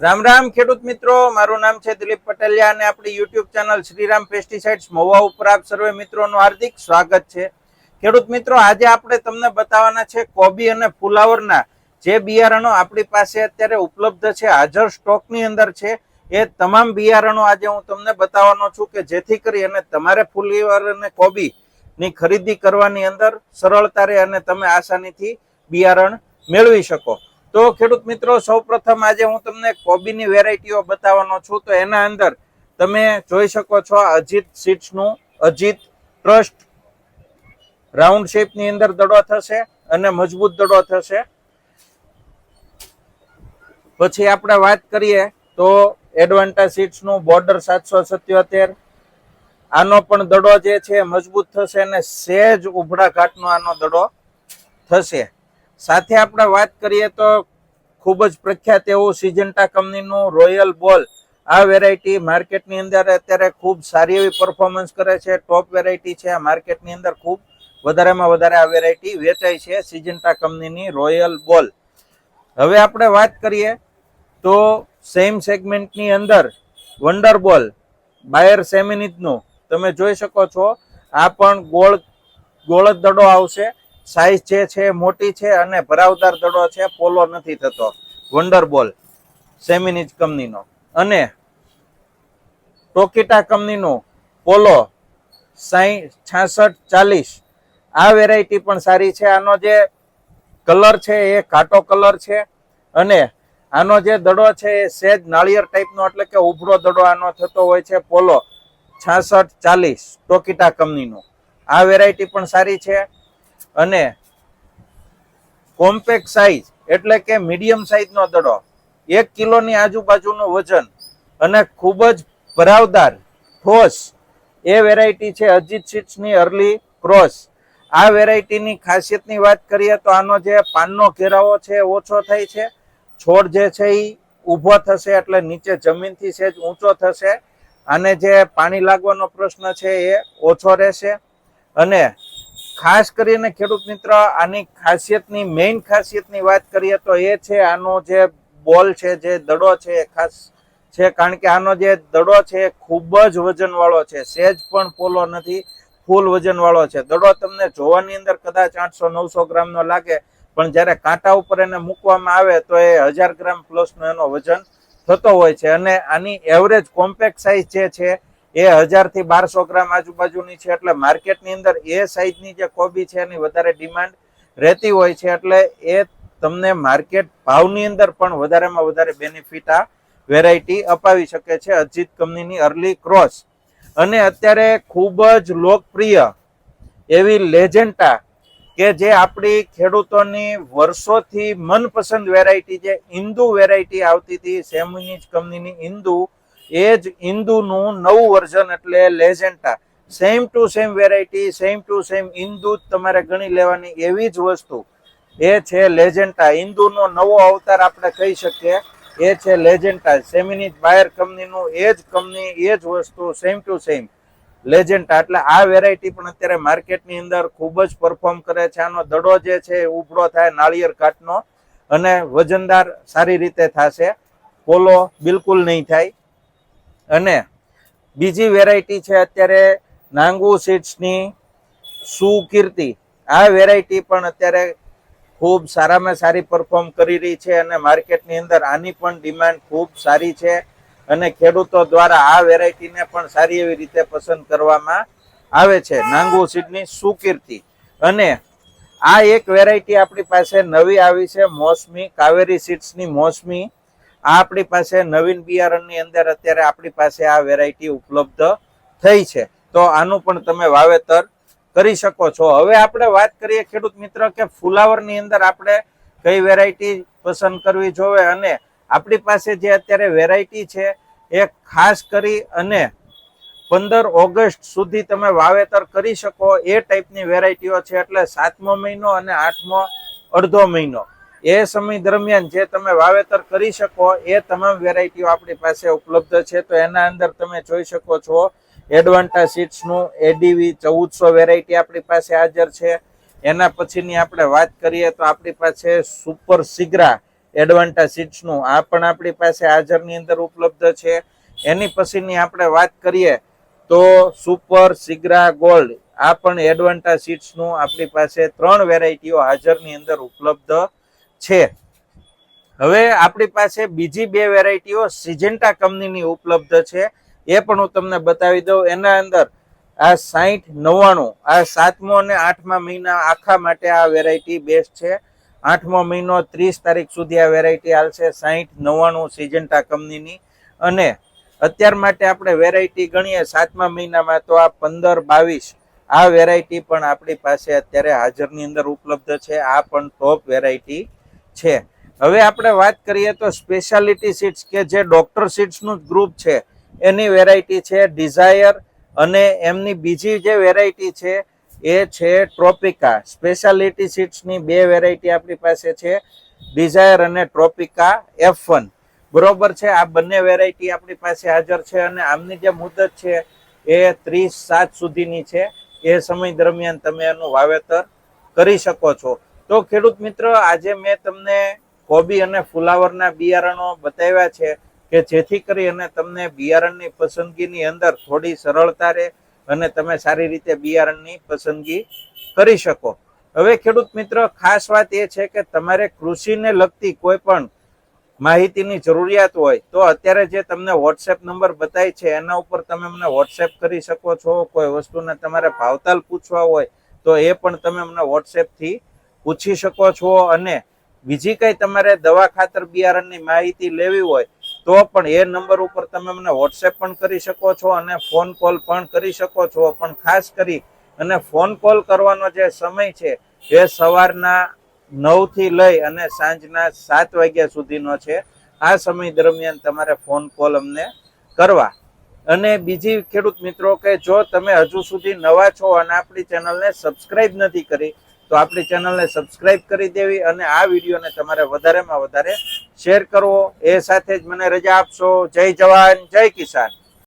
રામ રામ ખેડૂત મિત્રો, મારું નામ છે દિલીપ પટેલિયા અને આપણી YouTube channel Shriram pesticides Mova ઉપર આપ સર્વે મિત્રોનું હાર્દિક સ્વાગત છે. ખેડૂત મિત્રો, આજે આપણે તમને બતાવવાના છે કોબી અને ફુલાવરના જે બિયારણો આપણી પાસે અત્યારે ઉપલબ્ધ છે, હાજર સ્ટોકની અંદર છે. એ તમામ બિયારણો આજે હું તમને બતાવવાનો છું કે જેથી કરી અને તમારે ફુલાવર અને કોબી ની ખરીદી કરવાની અંદર સરળતા રહે અને તમે આસાનીથી બિયારણ મેળવી શકો. તો ખેડૂત મિત્રો, સૌપ્રથમ આજે હું તમને કોબીની વેરાયટીઓ બતાવવાનો છું. તો એના અંદર તમે જોઈ શકો છો અજીત સીડ્સનું અજીત ટ્રસ્ટ રાઉન્ડ શેપની અંદર દડો થશે અને મજબૂત દડો થશે. પછી આપણે વાત કરીએ તો એડવાન્ટા સીટ્સનું બોર્ડર સાતસો સત્યોતેર. આનો પણ દડો જે છે મજબૂત થશે અને સહેજ ઉભડા ઘાટનો આનો દડો થશે. સાથે આપણે વાત કરીએ તો ખૂબ જ પ્રખ્યાત એવું સિજન્ટા કંપનીનું રોયલ બોલ આ વેરાયટી માર્કેટની અંદર અત્યારે ખૂબ સારી એવી પરફોર્મન્સ કરે છે. ટોપ વેરાયટી છે. આ માર્કેટની અંદર ખૂબ વધારેમાં વધારે આ વેરાયટી વેચાય છે સિજન્ટા કંપનીની રોયલ બોલ હવે આપણે વાત કરીએ તો સેમ સેગમેન્ટની અંદર વન્ડર બોલ બાયર સેમિનિટનું તમે જોઈ શકો છો, આ પણ ગોળ ગોળ દડો આવશે. સાઈઝ જે છે, મોટી છે અને ભરાવદાર દડો છે, પોલો નથી થતો. વન્ડર બોલ સેમિનિજ કંપનીનો. અને ટોકીટા કંપનીનું પોલો સાઈ, છાસઠ, ચાલીસ. આ વેરાયટી પણ સારી છે. આનો જે કલર છે એ ઘાટો કલર છે અને આનો જે દડો છે એ સેજ નાળિયેર ટાઈપનો, એટલે કે ઉભરો દડો આનો થતો હોય છે પોલો છાસઠ, ચાલીસ ટોકીટા કંપનીનું. આ વેરાયટી પણ સારી છે. અને કોમ્પેક્ટ સાઇઝ એટલે કે મીડિયમ સાઇઝનો દડો, એક કિલોની આજુબાજુનું વજન અને ખૂબ જ ભરાવદાર ઠોસ એ વેરાયટી છે અજીત સીટ્સની અર્લી ક્રોસ. આ વેરાયટીની ખાસિયતની વાત કરીએ તો આનો જે પાનનો ઘેરાવો છે ઓછો થાય છે. છોડ જે છે એ ઊભો થશે એટલે નીચે જમીનથી સેજ ઊંચો થશે. આને જે પાણી લાગવાનો પ્રશ્ન છે એ ઓછો રહેશે. અને ખાસ કરીને ખેડૂત મિત્ર, આની ખાસિયતની મેઇન ખાસિયતની વાત કરીએ તો એ છે આનો જે બોલ છે, જે દડો છે એ ખાસ છે. કારણ કે આનો જે દડો છે એ ખૂબ જ વજનવાળો છે. સેજ પણ પોલો નથી, ફૂલ વજનવાળો છે. દડો તમને જોવાની અંદર કદાચ આઠસો, નવસો ગ્રામનો લાગે, પણ જ્યારે કાંટા ઉપર એને મૂકવામાં આવે તો એ હજાર ગ્રામ પ્લસનો એનો વજન થતો હોય છે. અને આની એવરેજ કોમ્પેક્ટ સાઇઝ જે છે એ હજારથી બારસો ગ્રામ આજુબાજુની છે એટલે માર્કેટની અંદર એ સાઇઝની જે કોબી છે એની વધારે ડિમાન્ડ રહેતી હોય છે એટલે એ તમને માર્કેટ ભાવની અંદર પણ વધારેમાં વધારે બેનિફિટ આ વેરાયટી અપાવી શકે છે અજીત કંપનીની અર્લી ક્રોસ અને અત્યારે ખૂબ જ લોકપ્રિય એવી લેજેન્ટા કે જે આપણી ખેડૂતોની વર્ષોથી મનપસંદ વેરાયટી જે ઇન્દુ વેરાયટી આવતી હતી. સેમિનિજ કંપનીની ઇન્દુ એ જ ઇન્દુનું નવું વર્ઝન એટલે લેજેન્ટા same to same variety same to same Indu જ તમારે ગણી લેવાની એવી જ વસ્તુ. એ છે લેજેન્ટા ઇન્દુનો નવો અવતાર આપણે કહી શકીએ. એ છે લેજેન્ટા સેમિની બાયર કંપનીનું એ જ કંપની, એ જ વસ્તુ સેમ ટુ સેમ લેજેન્ટા એટલે આ વેરાયટી પણ અત્યારે માર્કેટની અંદર ખૂબ જ પરફોર્મ કરે છે. આનો દડો જે છે એ ઉભરો થાય નાળિયેર કાટનો. અને વજનદાર સારી રીતે થશે. પોલો બિલકુલ નહીં થાય. અને બીજી વેરાયટી છે અત્યારે નાંગુ સીડ્સની સુકીર્તિ આ વેરાયટી પણ અત્યારે ખૂબ સારામાં સારી પરફોર્મ કરી રહી છે અને માર્કેટની અંદર આની પણ ડિમાન્ડ ખૂબ સારી છે અને ખેડૂતો દ્વારા આ વેરાયટીને પણ સારી એવી રીતે પસંદ કરવામાં આવે છે. નાંગુ સીડની સુકીર્તિ અને આ એક વેરાયટી આપણી પાસે નવી આવી છે, મોસમી કાવેરી સીડ્સની મોસમી આપણી પાસે નવીન બિયારણની અંદર અત્યારે આપણી પાસે આ વેરાયટી ઉપલબ્ધ થઈ છે. તો આનું પણ તમે વાવેતર કરી શકો છો. હવે આપણે વાત કરીએ ખેડૂત મિત્ર કે ફુલાવરની અંદર આપણે કઈ વેરાયટી પસંદ કરવી જોવે અને આપણી પાસે જે અત્યારે વેરાયટી છે એ ખાસ કરી અને પંદર ઓગસ્ટ સુધી તમે વાવેતર કરી શકો. એ ટાઈપની વેરાયટીઓ છે એટલે સાતમો મહિનો અને આઠમો અડધો મહિનો. એ સમય દરમિયાન જે તમે વાવેતર કરી શકો, એ તમામ વેરાયટીઓ આપણી પાસે ઉપલબ્ધ છે. તો એના અંદર તમે જોઈ શકો છો, એડવાન્ટા સીટ્સનું એડીવી ચૌદસો વેરાયટી આપણી પાસે હાજર છે. એના પછીની આપણે વાત કરીએ તો આપણી પાસે સુપર સિગ્રા એડવાન્ટા સીટ્સનું આ પણ આપણી પાસે હાજરની અંદર ઉપલબ્ધ છે. એની પછીની આપણે વાત કરીએ તો સુપર સિગ્રા ગોલ્ડ આ પણ એડવાન્ટા સીટ્સનું આપણી પાસે ત્રણ વેરાયટીઓ હાજરની અંદર ઉપલબ્ધ છે. હવે આપણી પાસે બીજી બે વેરાયટીઓ સિજેન્ટા કંપનીની ઉપલબ્ધ છે. એ પણ હું તમને બતાવી દઉં. એના અંદર આ સાહીઠ નવ્વાણું, આ સાતમો અને આઠમા મહિના આખા માટે આ વેરાયટી બેસ્ટ છે. આઠમો મહિનો ત્રીસ તારીખ સુધી આ વેરાયટી હાલશે સાહીઠ નવ્વાણું સિજન્ટા કંપનીની. અને અત્યાર માટે આપણે વેરાયટી ગણીએ સાતમા મહિનામાં તો આ પંદર બાવીસ આ વેરાયટી પણ આપણી પાસે અત્યારે હાજરની અંદર ઉપલબ્ધ છે. આ પણ ટોપ વેરાયટી છે. હવે આપણે વાત કરીએ તો સ્પેશિયાલિટી સીટ્સ કે જે ડોક્ટર સીટ્સનું ગ્રુપ છે, એની વેરાયટી છે ડિઝાયર અને એમની બીજી જે વેરાયટી છે, એ છે ટ્રોપિકા સ્પેશિયાલિટી સીટ્સની બે વેરાયટી આપણી પાસે છે ડિઝાયર અને ટ્રોપિકા એફ વન બરોબર છે? આ બંને વેરાયટી આપણી પાસે હાજર છે અને આમની જે મુદત છે, એ ત્રીસ સાત સુધીની છે. એ સમય દરમિયાન તમે એનું વાવેતર કરી શકો છો. તો ખેડૂત મિત્ર, આજે મેં તમને કોબી અને ફુલાવરના બિયારણો બતાવ્યા છે કે જેથી કરી અને તમને બિયારણની પસંદગીની અંદર થોડી સરળતા રહે અને તમે સારી રીતે બિયારણની પસંદગી કરી શકો. હવે ખેડૂત મિત્ર, ખાસ વાત એ છે કે તમારે કૃષિને લગતી કોઈ પણ માહિતીની જરૂરિયાત હોય, તો અત્યારે જે તમને વોટ્સએપ નંબર બતાય છે, એના ઉપર તમે મને વોટ્સએપ કરી શકો છો. કોઈ વસ્તુને તમારે ભાવતાલ પૂછવા હોય, તો એ પણ તમે મને વોટ્સએપથી પૂછી શકો છો અને બીજી કઈ તમારે દવા ખાતર બિયારણની માહિતી લેવી હોય, તો પણ એ નંબર ઉપર તમે મને વોટ્સએપ પણ કરી શકો છો અને ફોન કોલ પણ કરી શકો છો. પણ ખાસ કરી અને ફોન કોલ કરવાનો જે સમય છે, એ સવારના નવથી લઈ અને સાંજના સાત વાગ્યા સુધીનો છે. આ સમય દરમિયાન તમારે ફોન કોલ અમને કરવા. અને બીજી ખેડૂત મિત્રો કે જો તમે હજુ સુધી નવા છો અને આપણી ચેનલને સબસ્ક્રાઇબ નથી કરી તો આપણી ચેનલને સબસ્ક્રાઇબ કરી દેવી અને આ વિડીયોને તમારે વધારેમાં વધારે શેર કરવો. એ સાથે જ મને રજા આપશો. જય જવાન, જય કિસાન.